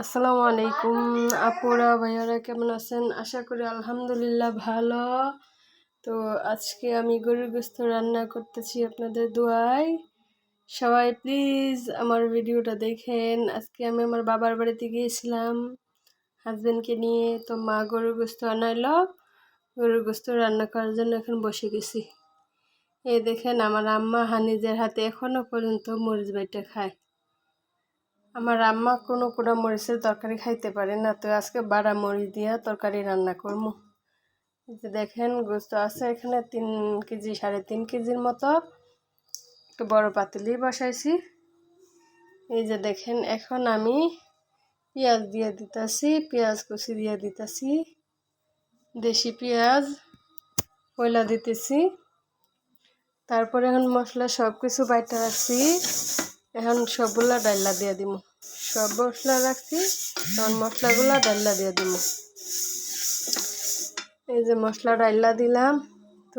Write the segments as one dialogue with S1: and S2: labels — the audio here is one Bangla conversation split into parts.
S1: আসসালামু আলাইকুম। আপুরা, ভাইয়ারা কেমন আছেন? আশা করি আলহামদুলিল্লাহ ভালো। তো আজকে আমি গরুর গোস্ত রান্না করতেছি আপনাদের দোয়ায়। সবাই প্লিজ আমার ভিডিওটা দেখেন। আজকে আমি আমার বাবার বাড়িতে গিয়েছিলাম হাজব্যান্ডকে নিয়ে। তো মা গরুর গোস্ত আনাইলো। গরুর গোস্ত রান্না করার জন্য এখন বসে গেছি। এই দেখেন আমার আম্মা হানিজের হাতে এখনও পর্যন্ত মরিচ বাইটা খায়। আমার আম্মা কোনো কোনো মরিচের তরকারি খাইতে পারে না, তো আজকে বাড়া মরিচ দিয়া তরকারি রান্না করব যে দেখেন, গোস্ত আছে এখানে তিন কেজি, সাড়ে তিন কেজির মতো। একটু বড় পাতিলি বসাইছি। এই যে দেখেন, এখন আমি পেঁয়াজ দিয়ে দিতেছি, পেঁয়াজ কুচি দিয়ে দিতেছি, দেশি পেঁয়াজ, কয়লা দিতেছি। তারপরে এখন মশলা সব কিছু বাইটা রাখছি। এখন সবগুলা ডাইলা দিয়ে দিব সব মশলা রাখছি তখন মশলাগুলা ডাইলা দিয়ে দিব এই যে মশলা ডাইলা দিলাম, তো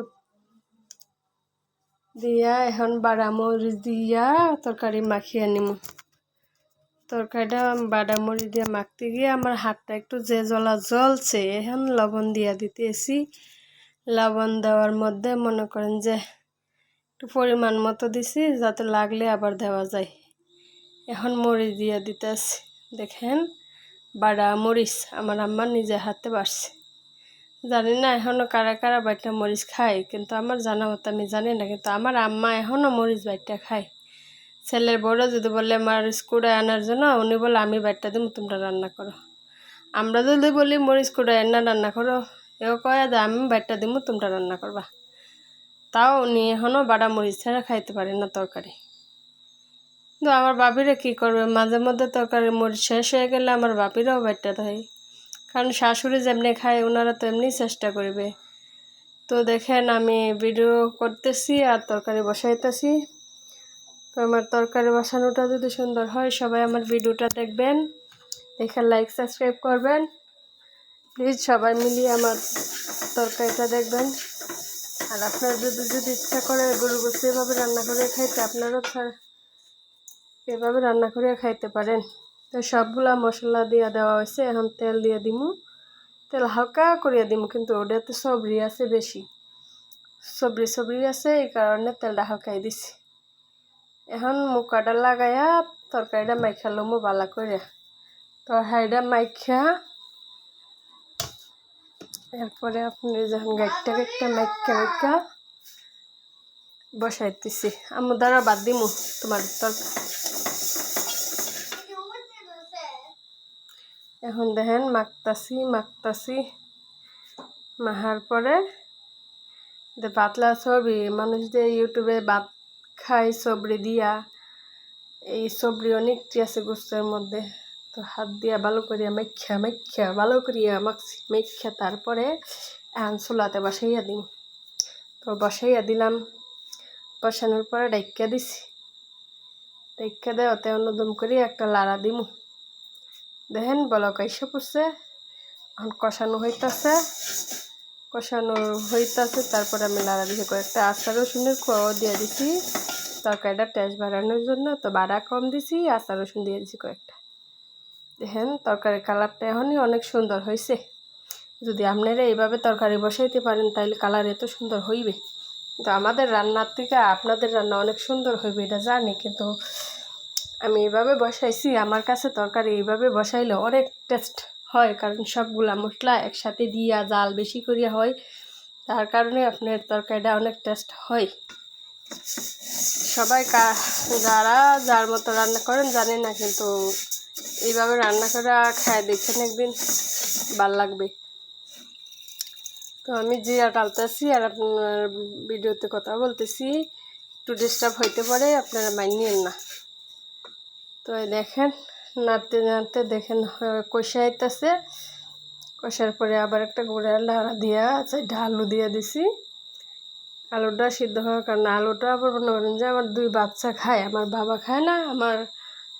S1: দিয়া এখন বাড়া মরিচ দিয়া তরকারি মাখিয়ে নিব তরকারিটা বাড়া মরিচ দিয়ে মাখতে গিয়ে আমার হাতটা একটু যে জলা জ্বলছে, এখন লবণ দিয়া দিতেছি। লবণ দেওয়ার মধ্যে মনে করেন যে একটু পরিমাণ মতো দিছি, যাতে লাগলে আবার দেওয়া যায়। এখন মরিচ দিয়ে দিতেছি। দেখেন, বাড়া মরিচ আমার আম্মা নিজে হাতে বাড়ছে। জানি না এখনও কারা কারা বাইটা মরিচ খায়, কিন্তু আমার জানা মতো আমি জানি না, কিন্তু আমার আম্মা এখনও মরিচ বাইটা খায়। ছেলের বড় যদি বলে আমার কুড়ায় আনার জন্য উনি বলে, আমি বাইটটা দিব, তোমরা রান্না করো। আমরা যদি বলি, মরিচ কুড়ায় আনা রান্না করো এও কয় যে আমি বাইটটা দিব, তোমরা রান্না করবা। তাও উনি এখনও বাড়া মরিচ ছাড়া খাইতে পারে না তরকারি। কিন্তু আমার বাপিরা কী করবে? মাঝে মধ্যে তরকারি মরিচ শেষ হয়ে গেলে আমার বাপিরাও বাইটটা দেয় কারণ শাশুড়ি যেমনি খায়, ওনারা তো এমনি চেষ্টা করবে। তো দেখেন, আমি ভিডিও করতেছি আর তরকারি বসাইতেছি। তো আমার তরকারি বসানোটা যদি সুন্দর হয়, সবাই আমার ভিডিওটা দেখবেন। দেখে লাইক সাবস্ক্রাইব করবেন। প্লিজ সবাই মিলিয়ে আমার তরকারিটা দেখবেন। আর আপনার যদি যদি ইচ্ছা করে গরু গোস্ত এভাবে রান্না করে খাইতে, আপনারও এভাবে রান্না করে খাইতে পারেন। তো সবগুলা মশলা দিয়ে দেওয়া হয়েছে এখন তেল দিয়ে দিমু। তেল হালকা করিয়া দিমু, কিন্তু ওটাতে সবরি আছে বেশি। সবরি সবরি আছে, এই কারণে তেলটা হালকাই দিছি। এখন মুখাটা লাগাইয়া তরকারিটা মাইখা লমু বালা করে তরকারিটা মাইখা এরপরে আপনি যখন গাইটটা গাইটটা মাইকা মাইকা বসাইতেছি। আমার দ্বারা বাদ দিমু তোমার তরকারি এখন দেখেন মাখতাছি মাখতাছি। মাহার পরে পাতলা ছবি, মানুষ যে ইউটিউবে ভাত খায়, সবরি দিয়া, এই সবরি অনেকটি আছে গোস্তের মধ্যে। তো হাত দিয়া ভালো করিয়া মেখ্যা মেখ্যা ভালো করিয়া মাখছি মেখ্যা তারপরে এখন চুলাতে বসাইয়া দিম। তো বসাইয়া দিলাম, বসানোর পরে ডাইকা দিছি। ডাইকা দেয় ওতে অন্যদম করি একটা লাড়া দিমু। দেখেন বলক এসে পড়ছে, এখন কষানো হইতাছে কষানো হইতাছে, তারপরে আমি লাড়া দিছি। কয়েকটা আচার রসুনের খোয়াও দিয়ে দিছি। তরকারিটা টেস্ট বাড়ানোর জন্য তো বাড়া কম দিছি, আচার রসুন দিয়ে দিছি কয়েকটা। দেখেন, তরকারির কালারটা এখনই অনেক সুন্দর হয়েছে। যদি আপনারা এইভাবে তরকারি বসাইতে পারেন তাহলে কালার এত সুন্দর হইবে। কিন্তু আমাদের রান্নার থেকে আপনাদের রান্না অনেক সুন্দর হইবে, এটা জানি। কিন্তু আমি এইভাবে বসাইছি, আমার কাছে তরকারি এইভাবে বসাইলে অনেক টেস্ট হয়, কারণ সবগুলা মশলা একসাথে দিয়া জাল বেশি করিয়া হয়। তার কারণে আপনার তরকারিটা অনেক টেস্ট হয়। সবাই যারা যার মতো রান্না করেন জানে না, কিন্তু এইভাবে রান্না করে খায় দেখছেন একদিন, ভালো লাগবে। তো আমি জিরা টালতেছি আর আপনার ভিডিওতে কথা বলতেছি, একটু ডিস্টার্ব হইতে পারে, আপনারা মানিয়েন না। তো দেখেন, নাড়তে নাড়তে দেখেন কষে আইতেছে। কষার পরে আবার একটা গোড়া লাড়া দিয়া, চারটা আলু দিয়ে দিছি। আলুটা সিদ্ধ হওয়ার কারণে, আলুটা আবার মনে করেন যে আমার দুই বাচ্চা খায়, আমার বাবা খায় না, আমার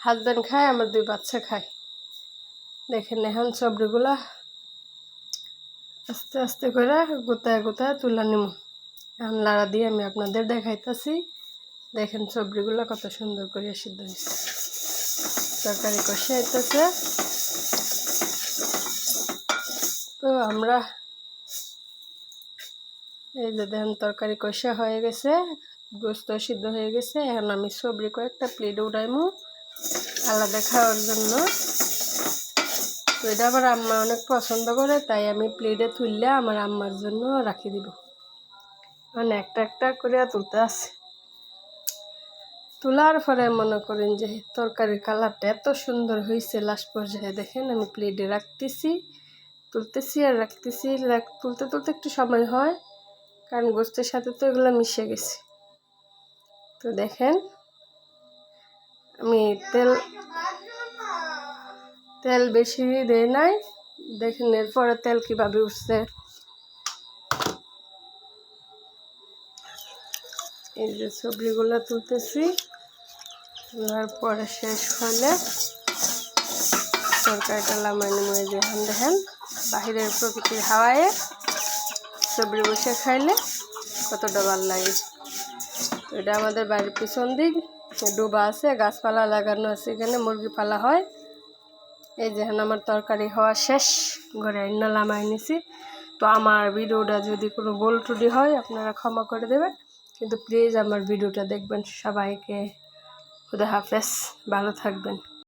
S1: হাজব্যান্ড খায়, আমার দুই বাচ্চা খায়। দেখেন এখন সবজিগুলা আস্তে আস্তে করে গোতায় গোতায় তুলে নিব এখন লাড়া দিয়ে আমি আপনাদের দেখাইতেছি। দেখেন সবজিগুলো কত সুন্দর করে সিদ্ধ হয়েছে তরকারি কষে আইতেছে। তো আমরা এই যে দেখেন তরকারি কষা হয়ে গেছে, গোস্ত সিদ্ধ হয়ে গেছে। এখন আমি সবরি কয়েকটা প্লেট উঠাইমু আলাদা খাওয়ার জন্য। তো এটা আবার আম্মা অনেক পছন্দ করে, তাই আমি প্লেটে তুললে আমার আম্মার জন্য রাখি দিব। মানে একটা একটা করে তুলতে আছে। তোলার পরে মনে করেন যে তরকারির কালারটা এত সুন্দর হয়েছে লাস্ট পর্যায়ে, দেখেন আমি প্লেটে রাখতেছি, তুলতেছি আর রাখতেছি। রাখ- তুলতে তুলতে একটু সময় হয়, কারণ গোস্তের সাথে তো এগুলো মিশে গেছে। তো দেখেন আমি তেল তেল বেশি দেয় নাই। দেখেন এরপরে তেল কীভাবে উঠছে। এই যে সবজিগুলো তুলতেছি, তোলার পরে শেষ হলে তরকারিটা লামাই নেমে দেখেন দেখেন বাহিরের প্রকৃতির হাওয়ায় সবজি বসে খাইলে কতটা ভালো লাগে। এটা আমাদের বাড়ির পিছন দিক। ডোবা আছে, গাছপালা লাগানো আছে এখানে, মুরগি পালা হয়। এই যে আমার তরকারি হওয়া শেষ, ঘরে আইনা লামাই নিছি। তো আমার ভিডিওটা যদি কোনো গোল টুডি হয়, আপনারা ক্ষমা করে দেবেন। কিন্তু প্লিজ আমার ভিডিওটা দেখবেন সবাইকে। খুদা হাফেজ, ভালো থাকবেন।